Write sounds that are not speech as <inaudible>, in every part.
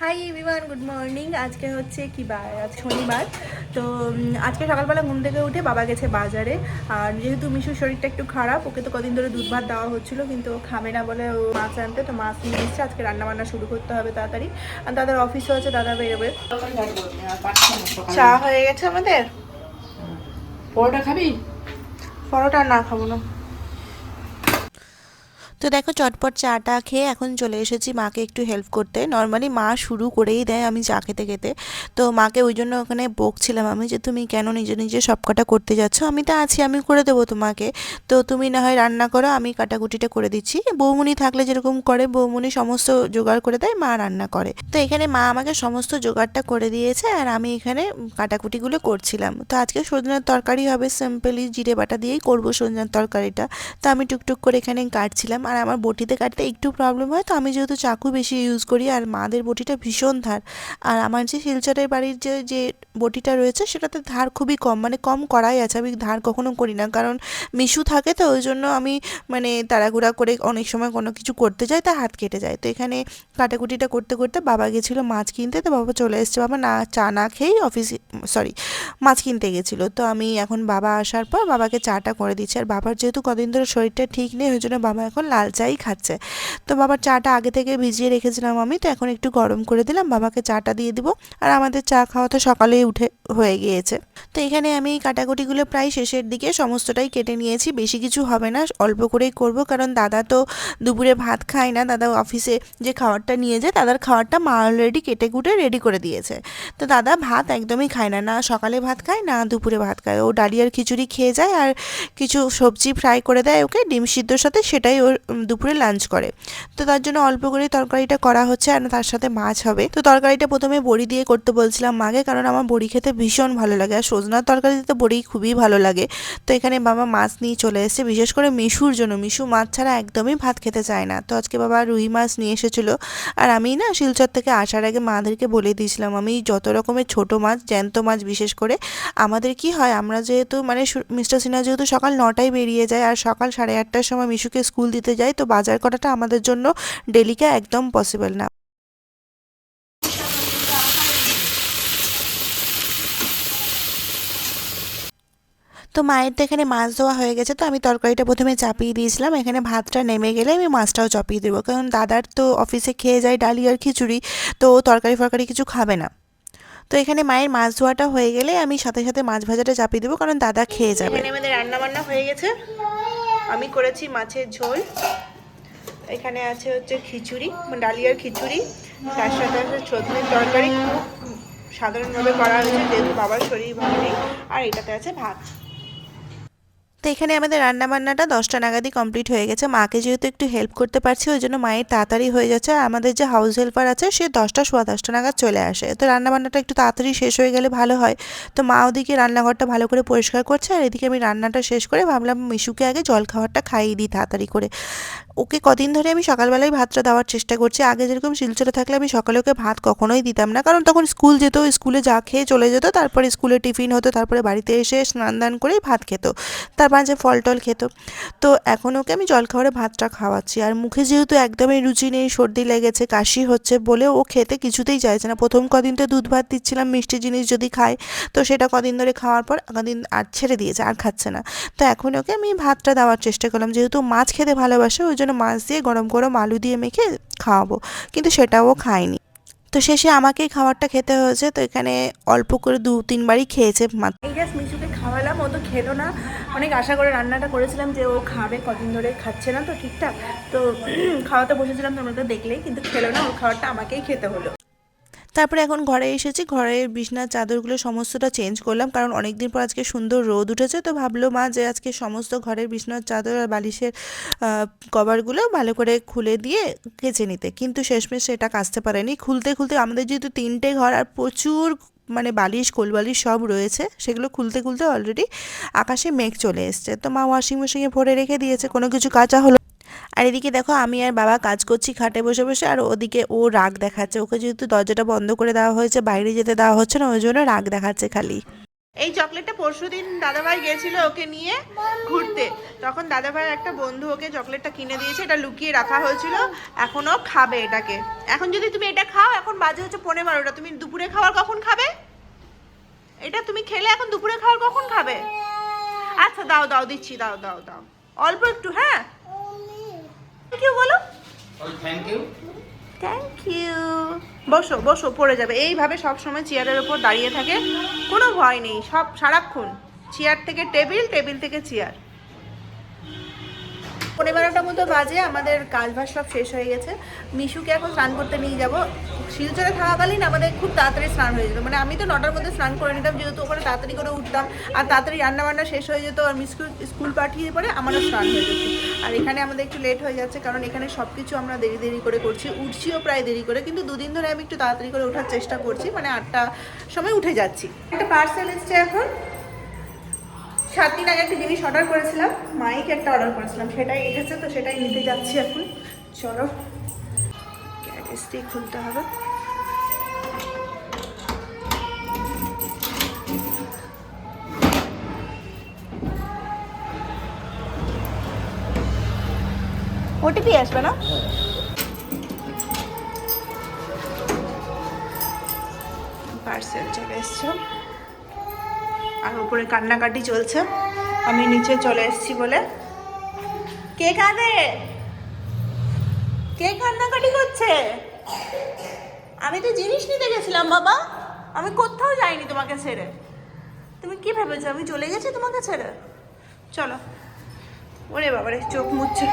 Hi everyone good morning আজকে হচ্ছে কি বার আজ শনিবার। তো আজকে সকালবেলা ঘুম থেকে উঠে বাবা গেছে বাজারে। আর যেহেতু মিশুর শরীরটা একটু খারাপ ওকে তো কদিন ধরে দুধ ভাত দেওয়া হচ্ছিল কিন্তু ও খাবে না বলে ও মাছ আনতে তো মাছ নিয়ে এসছে। আজকে রান্নাবান্না শুরু করতে হবে তাড়াতাড়ি। আর দাদার অফিসও আছে দাদা বেরোবে। চা হয়ে গেছে আমাদের? পরোটা খাবি? পরোটা না খাব না। তো দেখো চটপট চাটা খেয়ে এখন চলে এসেছি মাকে একটু হেল্প করতে। নর্মালি মা শুরু করেই দেয় আমি চা খেতে খেতে। তো মাকে ওই জন্য ওখানে বকছিলাম আমি যে, তুমি কেন নিজে নিজে সব কটা করতে যাচ্ছ? আমি তো আছি, আমি করে দেবো তোমাকে। তো তুমি না হয় রান্না করো, আমি কাটাকুটিটা করে দিচ্ছি। বৌমুনি থাকলে যেরকম করে, বৌমুনি সমস্ত জোগাড় করে দেয়, মা রান্না করে। তো এখানে মা আমাকে সমস্ত জোগাড়টা করে দিয়েছে আর আমি এখানে কাটাকুটিগুলো করছিলাম। তো আজকে সজনের তরকারি হবে, সিম্পলি জিরে বাটা দিয়েই করব সজনের তরকারিটা। তো আমি টুকটুক করে এখানে কাটছিলাম। আর আমার বটিতে কাটতে একটু প্রবলেম হয়, তো আমি যেহেতু চাকু বেশি ইউজ করি আর মাদের বটিটা ভীষণ ধার। আর আমার যে শিলচরের বাড়ির যে যে বটিটা রয়েছে, সেটাতে ধার খুবই কম মানে কম করাই আছে, আমি ধার কখনো করি না। কারণ মিশু থাকে তো, ওই জন্য আমি মানে তাড়াহুড়া করে অনেক সময় কোনো কিছু করতে যাই তা হাত কেটে যায়। তো এখানে কাটাকুটিটা করতে করতে বাবা গেছিল মাছ কিনতে, তো বাবা চলে এসছে, বাবা না, চা না খেয়েই অফিসে সরি মাছ কিনতে গেছিল। তো আমি এখন বাবা আসার পর বাবাকে চাটা করে দিচ্ছি। আর বাবার যেহেতু কদিন ধরে শরীরটা ঠিক নেই, ওই জন্য বাবা এখন লাল চাই খাচ্ছে। তো বাবার চাটা আগে থেকে ভিজিয়ে রেখেছিলাম আমি, তো এখন একটু গরম করে দিলাম, বাবাকে চাটা দিয়ে দিব। আর আমাদের চা খাওয়া তো সকালেই উঠে হয়ে গিয়েছে। তো এখানে আমি এই কাটাকুটিগুলো প্রায় শেষের দিকে সমস্তটাই কেটে নিয়েছি। বেশি কিছু হবে না, অল্প করেই করব। কারণ দাদা তো দুপুরে ভাত খায় না, দাদা অফিসে যে খাবারটা নিয়ে যায়, দাদার খাবারটা মা অলরেডি কেটে কুটে রেডি করে দিয়েছে। তো দাদা ভাত একদমই খায় না না সকালে ভাত খায়, না দুপুরে ভাত খায়। ও ডালিয়ার খিচুড়ি খেয়ে যায় আর কিছু সবজি ফ্রাই করে দেয় ওকে, ডিম সিদ্ধর সাথে সেটাই ওর দুপুরে লাঞ্চ করে। তো তার জন্য অল্প করে তরকারিটা করা হচ্ছে আর তার সাথে মাছ হবে। তো তরকারিটা প্রথমে বড়ি দিয়ে করতে বলছিলাম মাকে, কারণ আমার বড়ি খেতে ভীষণ ভালো লাগে। আর সজনার তরকারিতে তো বড়ি খুবই ভালো লাগে। তো এখানে বাবা মাছ নিয়ে চলে এসেছে, বিশেষ করে মিশুর জন্য। মিশু মাছ ছাড়া একদমই ভাত খেতে চায় না। তো আজকে বাবা রুই মাছ নিয়ে এসেছিল। আর আমি না শিলচর থেকে আসার আগে মাদেরকে বলে দিয়েছিলাম, আমি যত রকমের ছোট মাছ, জ্যান্ত মাছ বিশেষ করে, আমাদের কি হয়, আমরা যেহেতু মানে মিস্টার সিনহা যেহেতু সকাল নটায় বেরিয়ে যায় আর সকাল সাড়ে আটটার সময় মিশুকে স্কুল দিতে যায়, তো বাজার করাটা আমাদের জন্য ডেলিকা একদম পসিবল না। তো মায়ের তো এখানে মাছ ধোয়া হয়ে গেছে তো আমি তরকারিটা প্রথমে চাপিয়ে দিয়েছিলাম। এখানে ভাতটা নেমে গেলে আমি মাছটাও চাপিয়ে দেবো। কারণ দাদার তো অফিসে খেয়ে যায় ডালি আর খিচুড়ি তো তরকারি ফরকারি কিছু খাবে না। তো এখানে মায়ের মাছ ধোয়াটা হয়ে গেলে আমি সাথে সাথে মাছ ভাজাটা চাপিয়ে দেবো কারণ দাদা খেয়ে যাবে। আমাদের রান্না বান্না হয়ে গেছে। আমি করেছি মাছের ঝোল। এখানে আছে হচ্ছে খিচুড়ি ডালিয়ার খিচুড়ি। তার সাথে আছে সজনের তরকারি। খুব সাধারণভাবে করা হয়েছে যেহেতু বাবার শরীর ভালো নেই। আর এটাতে আছে ভাত। তো এখানে আমাদের রান্না বান্নাটা দশটা নাগাদই কমপ্লিট হয়ে গেছে। মাকে যেহেতু একটু হেল্প করতে পারছি, ওই জন্য মায়ের তাড়াতাড়ি হয়ে যাচ্ছে। আর আমাদের যে হাউস হেল্পার আছে, সে দশটা সোয়া দশটা নাগাদ চলে আসে। তো রান্না বান্নাটা একটু তাড়াতাড়ি শেষ হয়ে গেলে ভালো হয়। তো মা ওদিকে রান্নাঘরটা ভালো করে পরিষ্কার করছে। আর এদিকে আমি রান্নাটা শেষ করে ভাবলাম মিশুকে আগে জল খাওয়ারটা খাইয়ে দিই তাড়াতাড়ি করে। ওকে কদিন ধরে আমি সকালবেলায় ভাতটা দেওয়ার চেষ্টা করছি। আগে যেরকম শিলচরে থাকলে আমি সকালে ওকে ভাত কখনোই দিতাম না। কারণ তখন স্কুল যেত, স্কুলে যা খেয়ে চলে যেত, তারপরে স্কুলে টিফিন হতো, তারপরে বাড়িতে এসে স্নান দান করেই ভাত খেত। তার মাঝে ফল টল খেত। তো এখন ওকে আমি জলখাবারে ভাতটা খাওয়াচ্ছি। আর মুখে যেহেতু একদমই রুচি নেই, সর্দি লেগেছে, কাশি হচ্ছে বলে ও খেতে কিছুতেই চাইছে না। প্রথম কদিন তো দুধ ভাত দিচ্ছিলাম, মিষ্টি জিনিস যদি খায়, তো সেটা কদিন ধরে খাওয়ার পর কদিন আর ছেড়ে দিয়েছে, আর খাচ্ছে না। তো এখন ওকে আমি ভাতটা দেওয়ার চেষ্টা করলাম। যেহেতু মাছ খেতে ভালোবাসে, ওই জন্য মাছ দিয়ে গরম গরম আলু দিয়ে মেখে খাওয়াবো। কিন্তু সেটাও খায়নি। তো শেষে আমাকেই খাবারটা খেতে হয়েছে, তো এখানে অল্প করে দু, তিনবারই খেয়েছে মাত্র। এই জাস্ট মিশুকে খাওয়ালাম, ও তো খেলো না। অনেক আশা করে রান্নাটা করেছিলাম যে ও খাবে, কদিন ধরে খাচ্ছে না তো ঠিকঠাক। তো <clears throat> খাওয়াতে বসেছিলাম তোমরা তো দেখলেই, কিন্তু খেলো না, ওর খাবারটা আমাকেই খেতে হলো। তারপরে এখন ঘরে এসেছি, ঘরের বিছনার চাদরগুলো সমস্তটা চেঞ্জ করলাম। কারণ অনেক দিন পর আজকে সুন্দর রোদ উঠেছে, তো ভাবলো, মা, যে আজকে সমস্ত ঘরের বিছনার চাদর আর বালিশের কভারগুলো ভালো করে খুলে দিয়ে কেচে নিতে। কিন্তু শেষমেশ সেটা কাচতে পারেনি। খুলতে খুলতে আমাদের যেহেতু তিনটে ঘর আর প্রচুর মানে বালিশ, কোলবালিশ সব রয়েছে, সেগুলো খুলতে খুলতে অলরেডি আকাশে মেঘ চলে এসছে। তো মা ওয়াশিং মেশিনে ভরে রেখে দিয়েছে, কোনো কিছু কাচা হলো আর এদিকে দেখো, আমি আর বাবা কাজ করছি খাটে বসে বসে, আর ওদিকে ও রাগ দেখাচ্ছে। ওকে যেহেতু দরজাটা বন্ধ করে দেওয়া হয়েছে, বাইরে যেতে দেওয়া হচ্ছে না, ওই জন্য রাগ দেখাচ্ছে খালি। এই চকলেটটা পরশু দিন দাদাভাই গেছিল ওকে নিয়ে ঘুরতে। তখন দাদাভাই একটা বন্ধু ওকে চকলেটটা কিনে দিয়েছে, এটা লুকিয়ে রাখা হয়েছিল। এখনও খাবে এটাকে। এখন যদি তুমি এটা খাও, এখন বাজে হচ্ছে পনেরো বারোটা। তুমি দুপুরে খাওয়ার কখন খাবে? এটা তুমি খেলে এখন দুপুরে খাওয়ার কখন খাবে? আচ্ছা দাও দাও, দিচ্ছি, দাও দাও দাও। অল্প একটু হ্যাঁ? থ্যাংক ইউ বলো? থ্যাংক ইউ থ্যাংক ইউ বসো বসো পড়ে যাবে। এইভাবে সব সময় চেয়ারের ওপর দাঁড়িয়ে থাকে। কোনো ভয় নেই সব সারাক্ষণ। চেয়ার থেকে টেবিল টেবিল থেকে চেয়ার। পনেরো বারোটার মতো বাজে, আমাদের কাজ বাজ সব শেষ হয়ে গেছে। মিশুকে এখন স্নান করতে নিয়ে যাব। শিলচরে থাকাকালীন আমাদের খুব তাড়াতাড়ি স্নান হয়ে যেত। মানে আমি তো নটার মধ্যে স্নান করে নিতাম, যেহেতু ওখানে তাড়াতাড়ি করে উঠতাম। আর তাড়াতাড়ি রান্না বান্না শেষ হয়ে যেত, আর মিস স্কুল পাঠিয়ে পরে আমারও স্নান হয়ে যেত। আর এখানে আমাদের একটু লেট হয়ে যাচ্ছে, কারণ এখানে সব কিছু আমরা দেরি দেরি করে করছি। উঠছিও প্রায় দেরি করে, কিন্তু দুদিন ধরে আমি একটু তাড়াতাড়ি করে ওঠার চেষ্টা করছি। মানে আটটা সময় উঠে যাচ্ছি। একটা পার্সেল এসছে এখন। সাত দিন আগে একটা জিনিস অর্ডার করেছিলাম মাইক একটা অর্ডার করেছিলাম সেটাই এসেছে তো সেটাই নিতে যাচ্ছি এখন। চলো গ্যারেজটি খুলতে হবে। ওটিপি আসবে না? পার্সেল চলে এসছে। আর উপরে কান্নাকাটি চলছে। আমি নিচে চলে এসেছি বলে। কে কাঁদে? কে কান্নাকাটি করছে? আমি তো জিনিস নিতে গেছিলাম, বাবা। আমি কোথাও যাইনি তোমাকে ছেড়ে। তুমি কি ভেবেছো? আমি চলে গেছি তোমাকে ছেড়ে? চলো। ওরে বাবারে, চোখ মুচ্ছে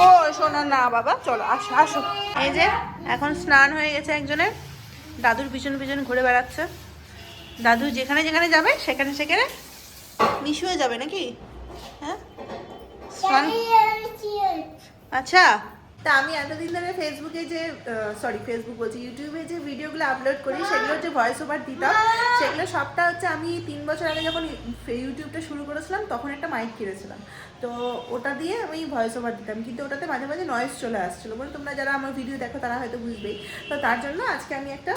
ও শোনো না, বাবা, চলো, আসো আসো। এই যে, এখন স্নান হয়ে গেছে একজনের। দাদুর পিছন পিছন ঘুরে বেড়াচ্ছে। দাদু যেখানে যেখানে যাবে সেখানে সেখানে মিশু হয়ে যাবে নাকি? হ্যাঁ? আচ্ছা তা আমি এতদিন ধরে ফেসবুকে যে সরি ফেসবুক বলছি ইউটিউবে যে ভিডিওগুলো আপলোড করি সেগুলো হচ্ছে ভয়েস ওভার দিতাম সেগুলো সবটা হচ্ছে আমি তিন বছর আগে যখন ইউটিউবটা শুরু করেছিলাম তখন একটা মাইক কিনেছিলাম। তো ওটা দিয়ে আমি ভয়েস ওভার দিতাম কিন্তু ওটাতে মাঝে মাঝে নয়েজ চলে আসছিল। বলে তোমরা যারা আমার ভিডিও দেখো তারা হয়তো বুঝবেই। তো তার জন্য আজকে আমি একটা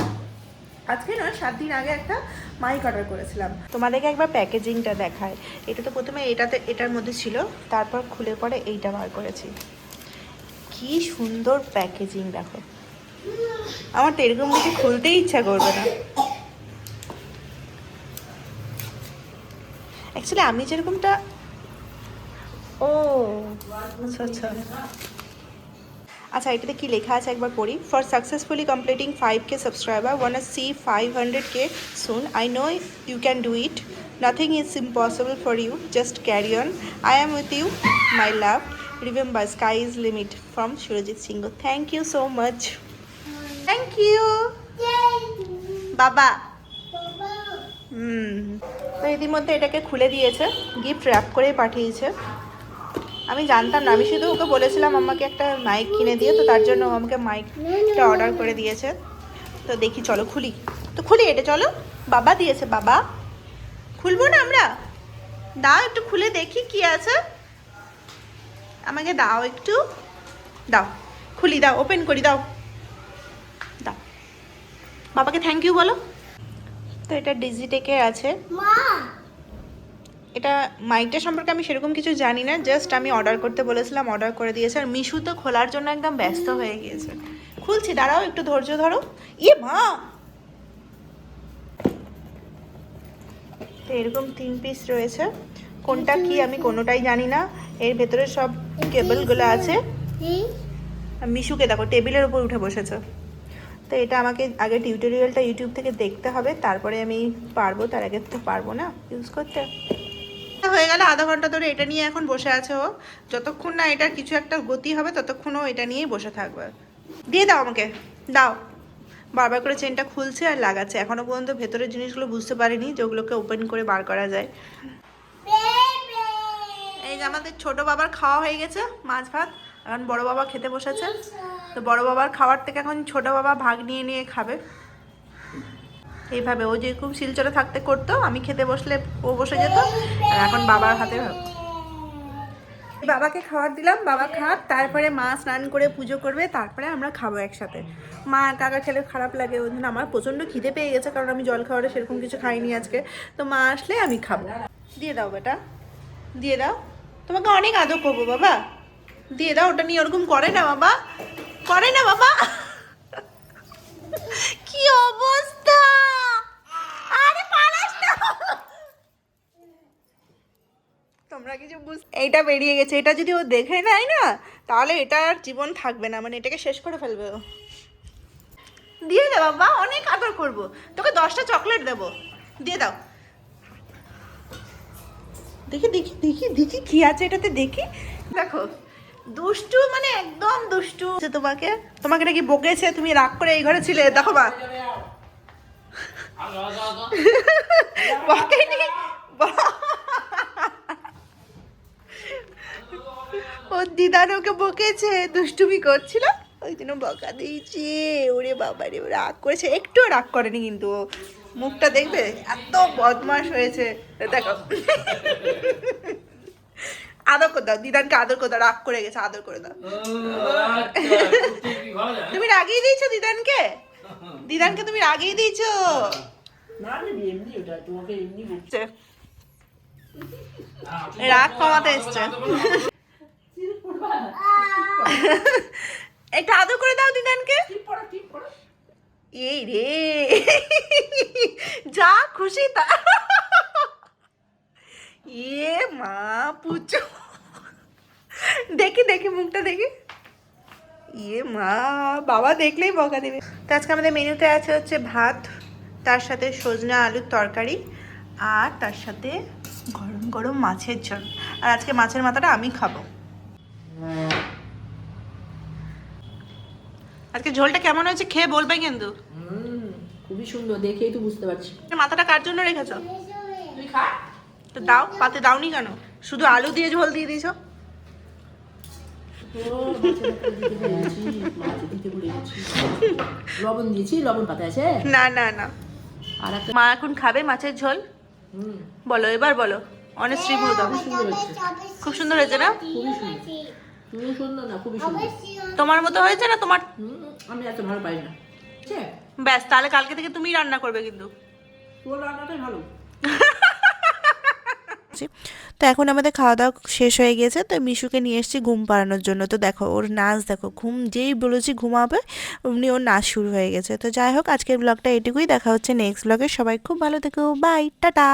আজকে নয়, সাত দিন আগে একটা মাইক অর্ডার করেছিলাম। তোমাদেরকে একবার প্যাকেজিংটা দেখায় এটা তো প্রথমে এটাতে, এটার মধ্যে ছিল, তারপর খুলে পরে এইটা বার করেছি। কি সুন্দর প্যাকেজিং দেখো। আমার তো এরকম কিছু খুলতেই ইচ্ছা করবে না। অ্যাকচুয়ালি আমি যেরকমটা ও আচ্ছা আচ্ছা। আচ্ছা এটাতে কি লেখা আছে? একবার পড়ি। For successfully completing five K subscriber wanna see five hundred K soon I know you can do it nothing is impossible for you just carry on I am with you my love remember sky is limit from Surajit Singha thank you so much thank you বাবা হুম তো ইতিমধ্যে এটাকে খুলে দিয়েছে। Gift rap করে পাঠিয়েছে। আমি জানতাম না। আমি শুধু ওকে বলেছিলাম, আমাকে একটা মাইক কিনে দিয়ে তো তার জন্য আমাকে মাইকটা অর্ডার করে দিয়েছে। তো দেখি, চলো খুলি। তো খুলি এটা, চলো। বাবা দিয়েছে, বাবা। খুলবো না আমরা? দাও একটু খুলে দেখি কি আছে। আমাকে দাও একটু। দাও, খুলি, দাও ওপেন করি, দাও। দাও। বাবাকে থ্যাংক ইউ বলো। তো এটা ডিজিটেকের আছে। এটা মাইকটা সম্পর্কে আমি সেরকম কিছু জানি না জাস্ট আমি অর্ডার করতে বলেছিলাম অর্ডার করে দিয়েছে, আর মিশু তো খোলার জন্য একদম ব্যস্ত হয়ে গিয়েছে। খুলছি, দাঁড়াও, একটু ধৈর্য ধরো। ইয়ে মা! তো এরকম তিন পিস রয়েছে। কোনটা কি আমি কোনোটাই জানি না। এর ভেতরে সব কেবলগুলো আছে। মিশুকে দেখো, টেবিলের উপর উঠে বসেছে। তো এটা আমাকে আগে টিউটোরিয়ালটা ইউটিউব থেকে দেখতে হবে, তারপরে আমি পারব, তার আগে তো পারব না ইউজ করতে। হয়ে গেল আধা ঘণ্টা ধরে এটা নিয়ে এখন বসে আছে ও। যতক্ষণ না এটার কিছু একটা গতি হবে, ততক্ষণ ও এটা নিয়েই বসে থাকবে। দিয়ে দাও আমাকে, দাও। বারবার করে চেনটা খুলছে আর লাগাচ্ছে। এখনও পর্যন্ত ভেতরের জিনিসগুলো বুঝতে পারিনি যেগুলোকে ওপেন করে বার করা যায়। এই যে আমাদের ছোট বাবার খাওয়া হয়ে গেছে, মাছ ভাত। এখন বড় বাবা খেতে বসেছে। তো বড় বাবার খাওয়ার থেকে এখন ছোট বাবা ভাগ নিয়ে নিয়ে খাবে। এইভাবে ও যেরকম শিলচরে থাকতে করতো, আমি খেতে বসলে ও বসে যেত, আর এখন বাবার হাতে বাবাকে খাবার দিলাম, বাবা খাক, তারপরে মা স্নান করে পুজো করবে, তারপরে আমরা খাব একসাথে। মা কাকা খেলে খারাপ লাগে, ওই জন্য আমার প্রচণ্ড খিদে পেয়ে গেছে, কারণ আমি জল খাওয়ারে সেরকম কিছু খাইনি আজকে। তো মা আসলে আমি খাব। দিয়ে দাও বেটা, দিয়ে দাও। তোমাকে অনেক আদর করব বাবা। দিয়ে দাও, ওটা নিয়ে ওরকম করে না বাবা। করে না বাবা। কি অবস্থা আরে পালাস না তোমরা কিছু বুঝ এইটা বেরিয়ে গেছে এটা যদি ও দেখে নেয় না তাহলে এটা আর জীবন থাকবে না মানে এটাকে শেষ করে ফেলবে ও। দিয়ে দে বাবা অনেক আদর করব। তোকে দশটা চকলেট দেবো। দিয়ে দাও। দেখি দেখি দেখি দেখি কি আছে এটাতে দেখি। দেখো দুষ্টু মানে একদম দুষ্টু। যে তোমাকে তোমাকে নাকি বকেছে তুমি রাগ করে এই ঘরে ছিলে। দেখো মা। বকেনি। ওর দিদার ওকে বকেছে দুষ্টুমি করছিল। ওই জন্য বকা দিয়েছে। ওরে বাবা রে রাগ করেছে। একটুও রাগ করেনি কিন্তু ও। মুখটা দেখবে এত বদমাস হয়েছে। দেখো। আদর করে দাও দিদানকে আদর করে দাও রাগ করে গেছে আদর করে দাও। তুমি রাগিয়ে দিয়েছ দিদানকে? দিদানকে তুমি রাগিয়ে দিয়েছ। রাগ কমাতে এসছে। <laughs> একটু আদর করে দাও দিদানকে। এই রে। যা খুশি তা। এ মা পুচো। দেখি দেখি মুখটা দেখি। ইয়ে মা বাবা দেখলেই বকা দেবে। তো আজকে আমাদের মেনুতে আছে হচ্ছে ভাত তার সাথে সজনা আলুর তরকারি আর তার সাথে গরম গরম মাছের ঝোল। আর আজকে মাছের মাথাটা আমি খাব। আজকে ঝোলটা কেমন হয়েছে খেয়ে বলবে কিন্তু। খুবই সুন্দর দেখেই তো বুঝতে পারছি। মাথাটা কার জন্য রেখেছো? তুই খা। তো দাও পাতে দাওনি কেন? শুধু আলু দিয়ে ঝোল দিয়ে দিয়েছ। লবণ দিয়েছি লবণ পাতা আছে? না না না। আর মা এখন খাবে মাছের ঝোল? বলো এবার বলো। রিভিউ দাও খুব সুন্দর হচ্ছে খুব সুন্দর হয়েছে না? খুবই সুন্দর। খুবই সুন্দর না খুবই সুন্দর। তোমার মতো হয়েছে না? তোমার আমি এত ভালো পাই না। ঠিক আছে? ব্যাস তাহলে কালকে থেকে তুমিই রান্না করবে কিন্তু। তোর রান্নাটাই ভালো। তো এখন আমাদের খাওয়া দাওয়া শেষ হয়ে গেছে তো মিশুকে নিয়ে এসেছি ঘুম পাড়ানোর জন্য। তো দেখো ওর নাচ দেখো ঘুম যেই বলেছি ঘুমাবে অমনি ওর নাচ শুরু হয়ে গেছে। তো যাই হোক আজকের ব্লগটা এটুকুই। দেখা হচ্ছে নেক্সট ব্লগে সবাই খুব ভালো থেকো। Bye tata.